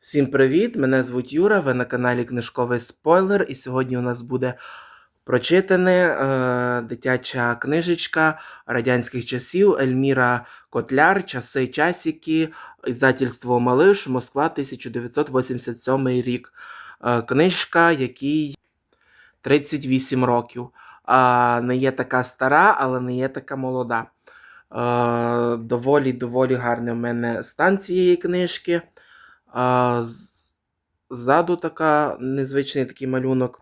Всім привіт! Мене звуть Юра. Ви на каналі Книжковий Спойлер. І сьогодні у нас буде прочитана е, дитяча книжечка радянських часів Ельміра Котляр, Часи часики, іздательство Малиш, Москва, 1987 рік. Е, книжка, якій 38 років. А, не є така стара, але не є така молода. Е, доволі доволі гарний в мене стан цієї книжки. А, ззаду така незвичний такий малюнок.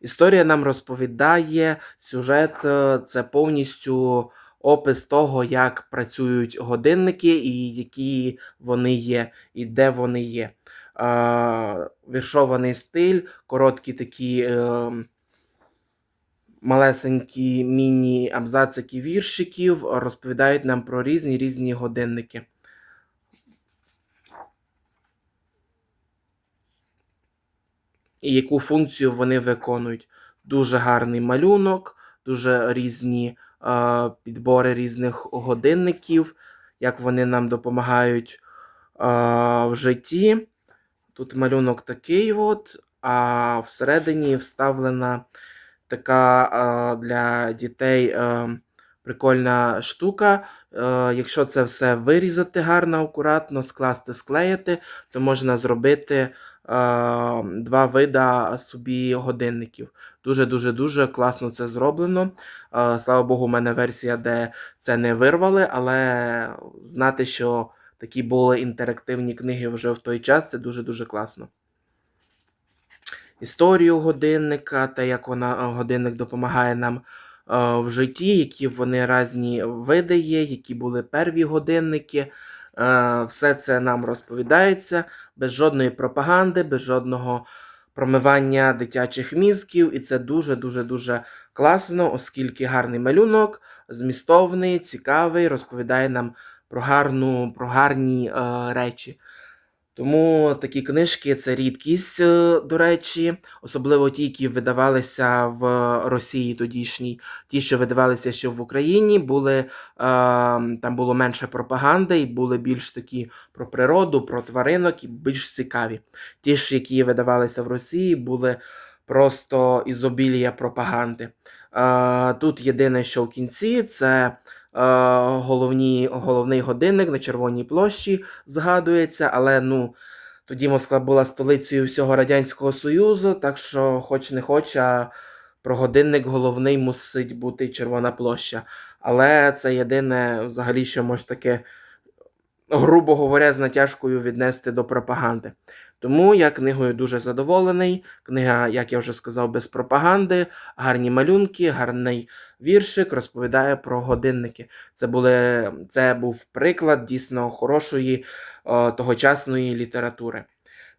Історія нам розповідає сюжет, е, це повністю опис того, як працюють годинники і які вони є, і де вони є. А, віршований стиль, короткі такі е, малесенькі міні-абзацики віршиків розповідають нам про різні різні годинники. І яку функцію вони виконують. Дуже гарний малюнок, дуже різні е, підбори різних годинників, як вони нам допомагають е, в житті. Тут малюнок такий, от, а всередині вставлена така е, для дітей е, прикольна штука. Е, якщо це все вирізати гарно, акуратно, скласти, склеїти, то можна зробити два вида собі годинників. Дуже дуже дуже класно це зроблено. Е, слава Богу, у мене версія, де це не вирвали, але знати, що такі були інтерактивні книги вже в той час, це дуже дуже класно. Історію годинника, те, як вона е, годинник допомагає нам е, в житті, які вони різні види які були перві годинники. Е, Все це нам розповідається без жодної пропаганди, без жодного промивання дитячих мізків. І це дуже-дуже дуже класно, оскільки гарний малюнок, змістовний, цікавий, розповідає нам про гарну, про гарні е, речі. Тому такі книжки це рідкість, е, до речі, особливо ті, які видавалися в Росії тодішній. Ті, що видавалися ще в Україні, були е, там було менше пропаганди і були більш такі про природу, про тваринок і більш цікаві. Ті ж, які видавалися в Росії, були просто ізобілія пропаганди. Е, Тут єдине, що в кінці, це е, головні, головний годинник на Червоній площі згадується, але ну. Тоді Москва була столицею всього Радянського Союзу, так що, хоч не хоч, а про годинник головний мусить бути Червона площа. Але це єдине, взагалі, що може таке, грубо говоря, з натяжкою віднести до пропаганди. Тому я книгою дуже задоволений. Книга, як я вже сказав, без пропаганди, гарні малюнки, гарний віршик розповідає про годинники. Це, були, це був приклад дійсно хорошої о, тогочасної літератури.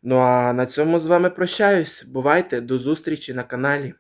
Ну а на цьому з вами прощаюсь. Бувайте, до зустрічі на каналі.